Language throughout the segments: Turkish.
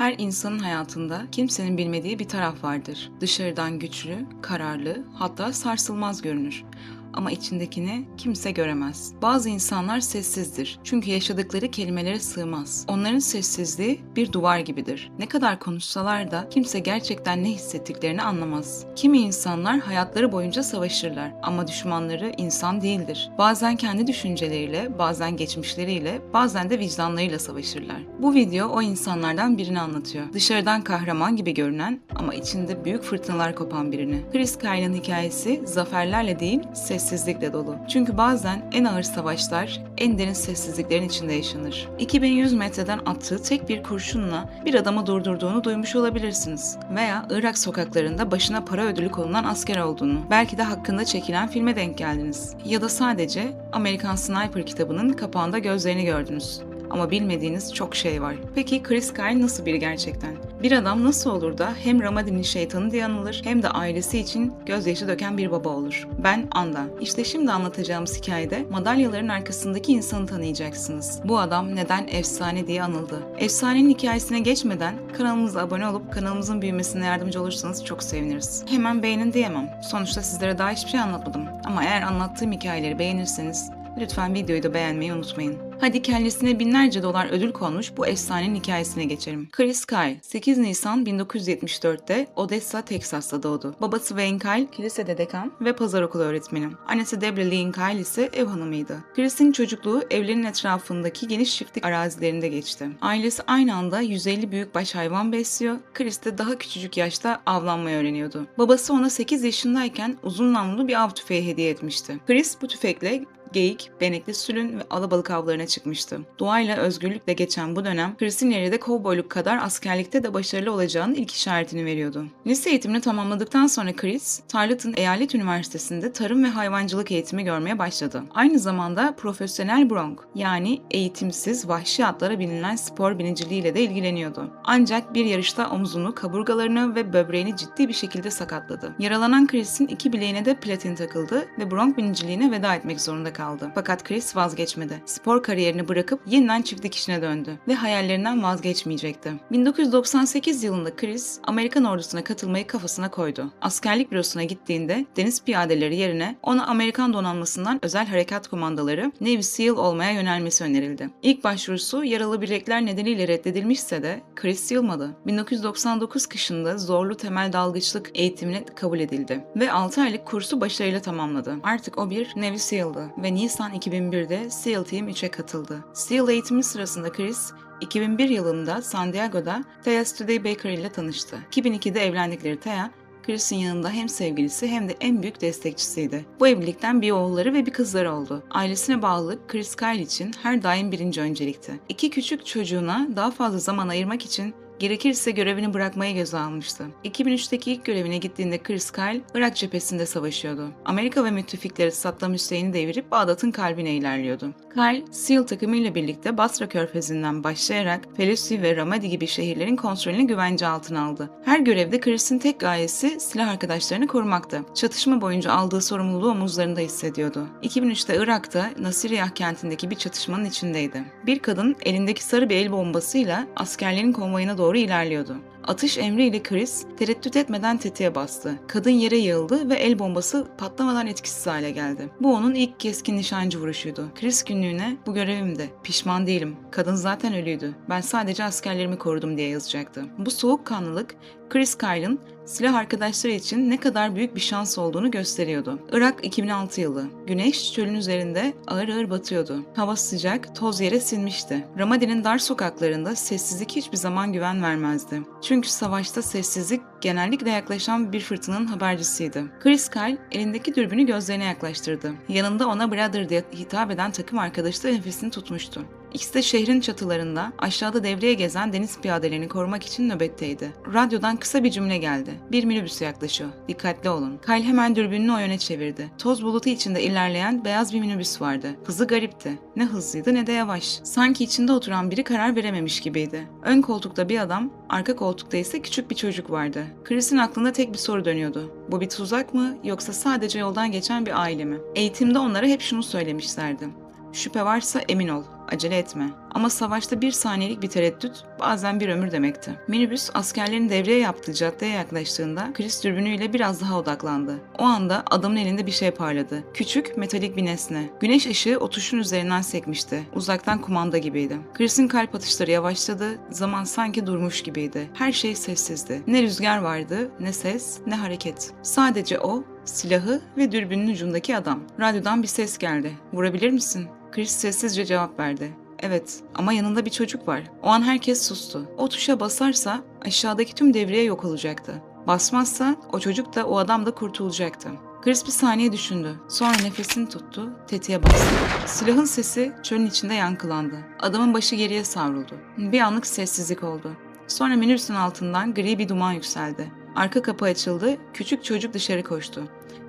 Her insanın hayatında kimsenin bilmediği bir taraf vardır. Dışarıdan güçlü, kararlı, hatta sarsılmaz görünür. Ama içindekini kimse göremez. Bazı insanlar sessizdir. Çünkü yaşadıkları kelimelere sığmaz. Onların sessizliği bir duvar gibidir. Ne kadar konuşsalar da kimse gerçekten ne hissettiklerini anlamaz. Kimi insanlar hayatları boyunca savaşırlar ama düşmanları insan değildir. Bazen kendi düşünceleriyle, bazen geçmişleriyle, bazen de vicdanlarıyla savaşırlar. Bu video o insanlardan birini anlatıyor. Dışarıdan kahraman gibi görünen ama içinde büyük fırtınalar kopan birini. Chris Kyle'ın hikayesi zaferlerle değil, sessizlikle dolu. Çünkü bazen en ağır savaşlar en derin sessizliklerin içinde yaşanır. 2100 metreden attığı tek bir kurşunla bir adamı durdurduğunu duymuş olabilirsiniz. Veya Irak sokaklarında başına para ödülü konulan asker olduğunu. Belki de hakkında çekilen filme denk geldiniz. Ya da sadece Amerikan Sniper kitabının kapağında gözlerini gördünüz ama bilmediğiniz çok şey var. Peki Chris Kyle nasıl biri gerçekten? Bir adam nasıl olur da hem Ramadi'nin şeytanı diye anılır hem de ailesi için gözyaşı döken bir baba olur? Ben Anda. İşte şimdi anlatacağımız hikayede madalyaların arkasındaki insanı tanıyacaksınız. Bu adam neden efsane diye anıldı? Efsanenin hikayesine geçmeden kanalımıza abone olup kanalımızın büyümesine yardımcı olursanız çok seviniriz. Hemen beğenin diyemem. Sonuçta sizlere daha hiçbir şey anlatmadım. Ama eğer anlattığım hikayeleri beğenirseniz lütfen videoyu da beğenmeyi unutmayın. Hadi kellesine binlerce dolar ödül konmuş bu efsanenin hikayesine geçelim. Chris Kyle 8 Nisan 1974'te Odessa, Teksas'ta doğdu. Babası Wayne Kyle kilisede dekan ve pazar okulu öğretmeni. Annesi Deborah Lynn Kyle ise ev hanımıydı. Chris'in çocukluğu evlerinin etrafındaki geniş çiftlik arazilerinde geçti. Ailesi aynı anda 150 büyükbaş hayvan besliyor. Chris de daha küçücük yaşta avlanmayı öğreniyordu. Babası ona 8 yaşındayken uzun namlulu bir av tüfeği hediye etmişti. Chris bu tüfekle geyik, benekli sülün ve alabalık avlarına çıkmıştı. Doğayla özgürlükle geçen bu dönem Chris'in de kovboyluk kadar askerlikte de başarılı olacağının ilk işaretini veriyordu. Lise eğitimini tamamladıktan sonra Chris, Tarleton Eyalet Üniversitesi'nde tarım ve hayvancılık eğitimi görmeye başladı. Aynı zamanda profesyonel bronk yani eğitimsiz vahşi atlara binilen spor biniciliğiyle de ilgileniyordu. Ancak bir yarışta omzunu, kaburgalarını ve böbreğini ciddi bir şekilde sakatladı. Yaralanan Chris'in iki bileğine de platin takıldı ve bronk biniciliğine veda etmek zorunda kaldı kaldı. Fakat Chris vazgeçmedi. Spor kariyerini bırakıp yeniden çiftlik işine döndü ve hayallerinden vazgeçmeyecekti. 1998 yılında Chris Amerikan ordusuna katılmayı kafasına koydu. Askerlik bürosuna gittiğinde deniz piyadeleri yerine ona Amerikan donanmasından özel harekat komandaları Navy SEAL olmaya yönelmesi önerildi. İlk başvurusu yaralı bilekler nedeniyle reddedilmişse de Chris yılmadı. 1999 kışında zorlu temel dalgıçlık eğitimine kabul edildi ve 6 aylık kursu başarıyla tamamladı. Artık o bir Navy SEAL'dı ve Nisan 2001'de SEAL Team 3'e katıldı. SEAL eğitimi sırasında Chris, 2001 yılında San Diego'da Thea Studebaker ile tanıştı. 2002'de evlendikleri Thea, Chris'in yanında hem sevgilisi hem de en büyük destekçisiydi. Bu evlilikten bir oğulları ve bir kızları oldu. Ailesine bağlılık Chris Kyle için her daim birinci öncelikti. İki küçük çocuğuna daha fazla zaman ayırmak için gerekirse görevini bırakmayı göze almıştı. 2003'teki ilk görevine gittiğinde Chris Kyle, Irak cephesinde savaşıyordu. Amerika ve müttefikleri Saddam Hüseyin'i devirip Bağdat'ın kalbine ilerliyordu. Kyle, SEAL takımıyla birlikte Basra körfezinden başlayarak Felusi ve Ramadi gibi şehirlerin kontrolünü güvence altına aldı. Her görevde Chris'in tek gayesi silah arkadaşlarını korumaktı. Çatışma boyunca aldığı sorumluluğu omuzlarında hissediyordu. 2003'te Irak'ta Nasiriyah kentindeki bir çatışmanın içindeydi. Bir kadın elindeki sarı bir el bombasıyla askerlerin konvoyuna doğru ilerliyordu. Atış emriyle Chris tereddüt etmeden tetiğe bastı. Kadın yere yığıldı ve el bombası patlamadan etkisiz hale geldi. Bu onun ilk keskin nişancı vuruşuydu. Chris günlüğüne bu görevimdi. Pişman değilim. Kadın zaten ölüydü. Ben sadece askerlerimi korudum diye yazacaktı. Bu soğukkanlılık Chris Kyle'ın silah arkadaşları için ne kadar büyük bir şans olduğunu gösteriyordu. Irak 2006 yılı. Güneş çölün üzerinde ağır ağır batıyordu. Hava sıcak, toz yere sinmişti. Ramadi'nin dar sokaklarında sessizlik hiçbir zaman güven vermezdi. Çünkü savaşta sessizlik genellikle yaklaşan bir fırtınanın habercisiydi. Chris Kyle elindeki dürbünü gözlerine yaklaştırdı. Yanında ona brother diye hitap eden takım arkadaşı da nefesini tutmuştu. İkisi de şehrin çatılarında aşağıda devreye gezen deniz piyadelerini korumak için nöbetteydi. Radyodan kısa bir cümle geldi. Bir minibüs yaklaşıyor. Dikkatli olun. Kyle hemen dürbününü o yöne çevirdi. Toz bulutu içinde ilerleyen beyaz bir minibüs vardı. Hızı garipti. Ne hızlıydı ne de yavaş. Sanki içinde oturan biri karar verememiş gibiydi. Ön koltukta bir adam, arka koltukta ise küçük bir çocuk vardı. Chris'in aklında tek bir soru dönüyordu. Bu bir tuzak mı yoksa sadece yoldan geçen bir aile mi? Eğitimde onlara hep şunu söylemişlerdi. Şüphe varsa emin ol. Acele etme. Ama savaşta bir saniyelik bir tereddüt bazen bir ömür demekti. Minibüs askerlerin devreye yaptığı caddeye yaklaştığında Chris dürbünüyle biraz daha odaklandı. O anda adamın elinde bir şey parladı. Küçük, metalik bir nesne. Güneş ışığı o tuşun üzerinden sekmişti. Uzaktan kumanda gibiydi. Chris'in kalp atışları yavaşladı, zaman sanki durmuş gibiydi. Her şey sessizdi. Ne rüzgar vardı, ne ses, ne hareket. Sadece o, silahı ve dürbünün ucundaki adam. Radyodan bir ses geldi. Vurabilir misin? Chris sessizce cevap verdi. Evet ama yanında bir çocuk var. O an herkes sustu. O tuşa basarsa aşağıdaki tüm devriye yok olacaktı. Basmazsa o çocuk da o adam da kurtulacaktı. Chris bir saniye düşündü. Sonra nefesini tuttu, tetiğe bastı. Silahın sesi çölün içinde yankılandı. Adamın başı geriye savruldu. Bir anlık sessizlik oldu. Sonra minibüsün altından gri bir duman yükseldi. Arka kapı açıldı, küçük çocuk dışarı koştu.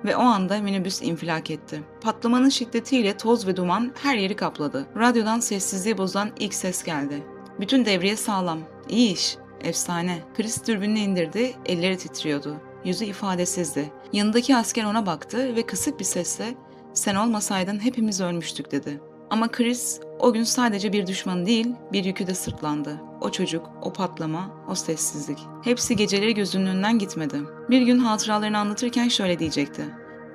Ve o anda minibüs infilak etti. Patlamanın şiddetiyle toz ve duman her yeri kapladı. Radyodan sessizliği bozan ilk ses geldi. Bütün devriye sağlam. İyi iş. Efsane. Chris dürbününü indirdi, elleri titriyordu. Yüzü ifadesizdi. Yanındaki asker ona baktı ve kısık bir sesle "Sen olmasaydın hepimiz ölmüştük." dedi. Ama Chris o gün sadece bir düşman değil, bir yükü de sırtlandı. O çocuk, o patlama, o sessizlik. Hepsi geceleri gözünün önünden gitmedi. Bir gün hatıralarını anlatırken şöyle diyecekti.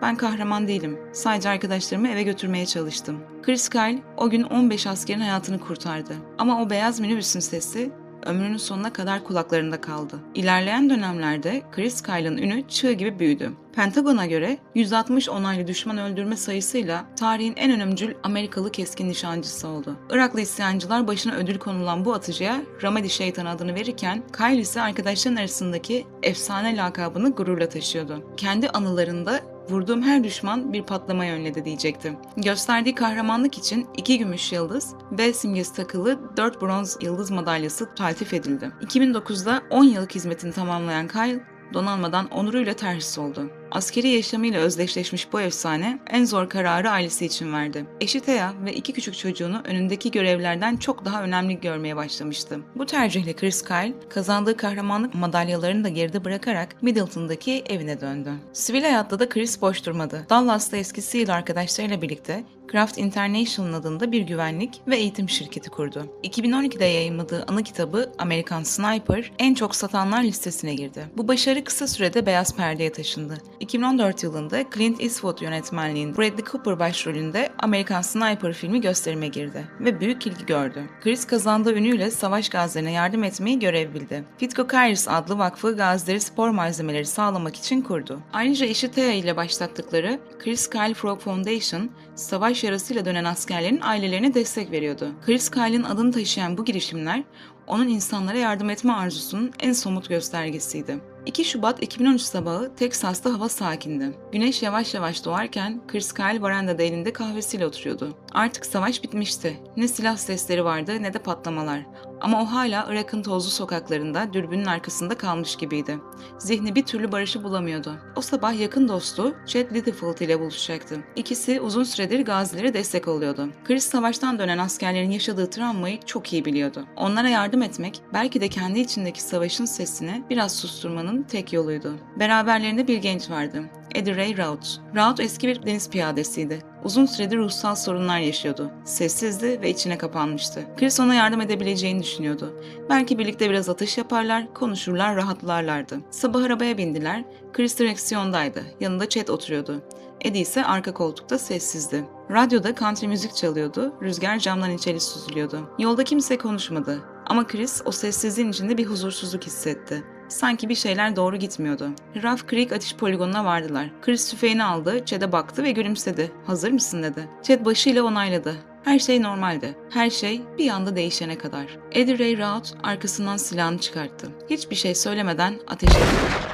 Ben kahraman değilim. Sadece arkadaşlarımı eve götürmeye çalıştım. Chris Kyle o gün 15 askerin hayatını kurtardı. Ama o beyaz minibüsün sesi ömrünün sonuna kadar kulaklarında kaldı. İlerleyen dönemlerde Chris Kyle'ın ünü çığ gibi büyüdü. Pentagon'a göre 160 onaylı düşman öldürme sayısıyla tarihin en önemcül Amerikalı keskin nişancısı oldu. Iraklı isyancılar başına ödül konulan bu atıcıya Ramadi Şeytan adını verirken Kyle ise arkadaşların arasındaki efsane lakabını gururla taşıyordu. Kendi anılarında Vurduğum her düşman bir patlamaya önledi diyecekti. Gösterdiği kahramanlık için iki gümüş yıldız ve simgesi takılı 4 bronz yıldız madalyası taltif edildi. 2009'da 10 yıllık hizmetini tamamlayan Kyle, donanmadan onuruyla terhis oldu. Askeri yaşamıyla özdeşleşmiş bu efsane en zor kararı ailesi için verdi. Eşi Thea ve iki küçük çocuğunu önündeki görevlerden çok daha önemli görmeye başlamıştı. Bu tercihle Chris Kyle kazandığı kahramanlık madalyalarını da geride bırakarak Middleton'daki evine döndü. Sivil hayatta da Chris boş durmadı. Dallas'ta eski SEAL arkadaşlarıyla birlikte Craft International adında bir güvenlik ve eğitim şirketi kurdu. 2012'de yayınladığı anı kitabı American Sniper en çok satanlar listesine girdi. Bu başarı kısa sürede beyaz perdeye taşındı. 2014 yılında Clint Eastwood yönetmenliğinde Bradley Cooper başrolünde American Sniper filmi gösterime girdi ve büyük ilgi gördü. Chris kazandığı ünüyle savaş gazilerine yardım etmeyi görev bildi. Fitco Cares adlı vakfı gazileri spor malzemeleri sağlamak için kurdu. Ayrıca eşi Thea ile başlattıkları Chris Kyle Frog Foundation, savaş yarasıyla dönen askerlerin ailelerine destek veriyordu. Chris Kyle'ın adını taşıyan bu girişimler onun insanlara yardım etme arzusunun en somut göstergesiydi. 2 Şubat 2013 sabahı Teksas'ta hava sakindi. Güneş yavaş yavaş doğarken Chris Kyle barandada elinde kahvesiyle oturuyordu. Artık savaş bitmişti. Ne silah sesleri vardı ne de patlamalar. Ama o hala Irak'ın tozlu sokaklarında dürbünün arkasında kalmış gibiydi. Zihni bir türlü barışı bulamıyordu. O sabah yakın dostu Chet Littlefield ile buluşacaktı. İkisi uzun süredir gazilere destek oluyordu. Chris savaştan dönen askerlerin yaşadığı travmayı çok iyi biliyordu. Onlara yardım etmek belki de kendi içindeki savaşın sesini biraz susturmanın tek yoluydu. Beraberlerinde bir genç vardı. Eddie Ray Rout. Rout eski bir deniz piyadesiydi. Uzun süredir ruhsal sorunlar yaşıyordu. Sessizdi ve içine kapanmıştı. Chris ona yardım edebileceğini düşünüyordu. Belki birlikte biraz atış yaparlar, konuşurlar, rahatlarlardı. Sabah arabaya bindiler. Chris direksiyondaydı. Yanında Chet oturuyordu. Eddie ise arka koltukta sessizdi. Radyoda country müzik çalıyordu. Rüzgar camdan içeri süzülüyordu. Yolda kimse konuşmadı. Ama Chris o sessizliğin içinde bir huzursuzluk hissetti. Sanki bir şeyler doğru gitmiyordu. Rough Creek atış poligonuna vardılar. Chris tüfeğini aldı, Chad'e baktı ve gülümsedi. Hazır mısın dedi. Chad başıyla onayladı. Her şey normaldi. Her şey bir anda değişene kadar. Eddie Ray Rout arkasından silahını çıkarttı. Hiçbir şey söylemeden ateş etti.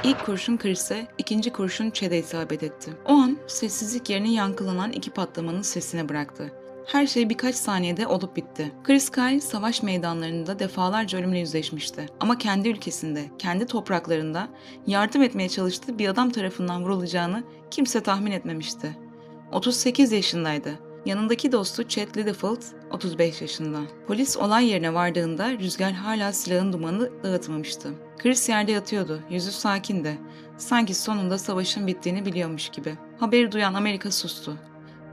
İlk kurşun Chris'e, ikinci kurşun Chad'e isabet etti. O an sessizlik yerini yankılanan iki patlamanın sesine bıraktı. Her şey birkaç saniyede olup bitti. Chris Kyle savaş meydanlarında defalarca ölümle yüzleşmişti. Ama kendi ülkesinde, kendi topraklarında yardım etmeye çalıştığı bir adam tarafından vurulacağını kimse tahmin etmemişti. 38 yaşındaydı. Yanındaki dostu Chet Littlefield 35 yaşında. Polis olay yerine vardığında rüzgar hala silahın dumanı dağıtmamıştı. Chris yerde yatıyordu, yüzü sakindi. Sanki sonunda savaşın bittiğini biliyormuş gibi. Haberi duyan Amerika sustu.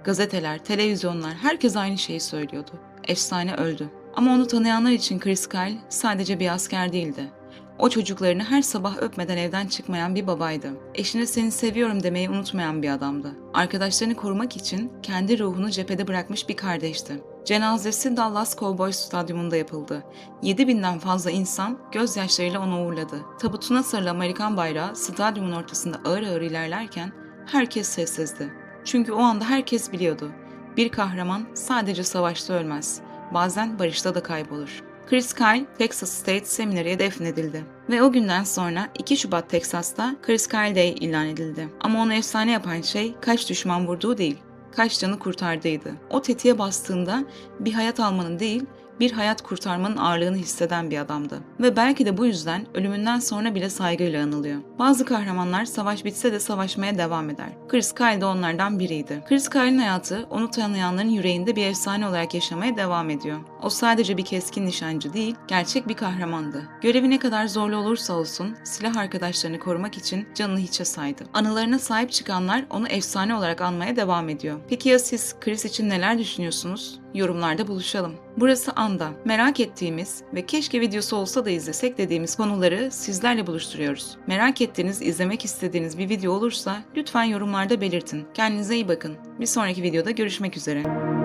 Gazeteler, televizyonlar, herkes aynı şeyi söylüyordu. Efsane öldü. Ama onu tanıyanlar için Chris Kyle sadece bir asker değildi. O çocuklarını her sabah öpmeden evden çıkmayan bir babaydı. Eşine seni seviyorum demeyi unutmayan bir adamdı. Arkadaşlarını korumak için kendi ruhunu cephede bırakmış bir kardeşti. Cenazesi Dallas Cowboys stadyumunda yapıldı. 7000'den fazla insan gözyaşlarıyla onu uğurladı. Tabutuna sarılı Amerikan bayrağı stadyumun ortasında ağır ağır ilerlerken herkes sessizdi. Çünkü o anda herkes biliyordu. Bir kahraman sadece savaşta ölmez. Bazen barışta da kaybolur. Chris Kyle, Texas State Seminary'e defnedildi. Ve o günden sonra 2 Şubat Teksas'ta Chris Kyle Day ilan edildi. Ama onu efsane yapan şey kaç düşman vurduğu değil, kaç canı kurtardığıydı. O tetiğe bastığında bir hayat almanın değil, bir hayat kurtarmanın ağırlığını hisseden bir adamdı. Ve belki de bu yüzden ölümünden sonra bile saygıyla anılıyor. Bazı kahramanlar savaş bitse de savaşmaya devam eder. Chris Kyle de onlardan biriydi. Chris Kyle'ın hayatı onu tanıyanların yüreğinde bir efsane olarak yaşamaya devam ediyor. O sadece bir keskin nişancı değil, gerçek bir kahramandı. Görevi ne kadar zorlu olursa olsun silah arkadaşlarını korumak için canını hiçe saydı. Anılarına sahip çıkanlar onu efsane olarak anmaya devam ediyor. Peki ya siz Chris için neler düşünüyorsunuz? Yorumlarda buluşalım. Burası Anda. Merak ettiğimiz ve keşke videosu olsa da izlesek dediğimiz konuları sizlerle buluşturuyoruz. Merak ettiğiniz, izlemek istediğiniz bir video olursa lütfen yorumlarda belirtin. Kendinize iyi bakın. Bir sonraki videoda görüşmek üzere.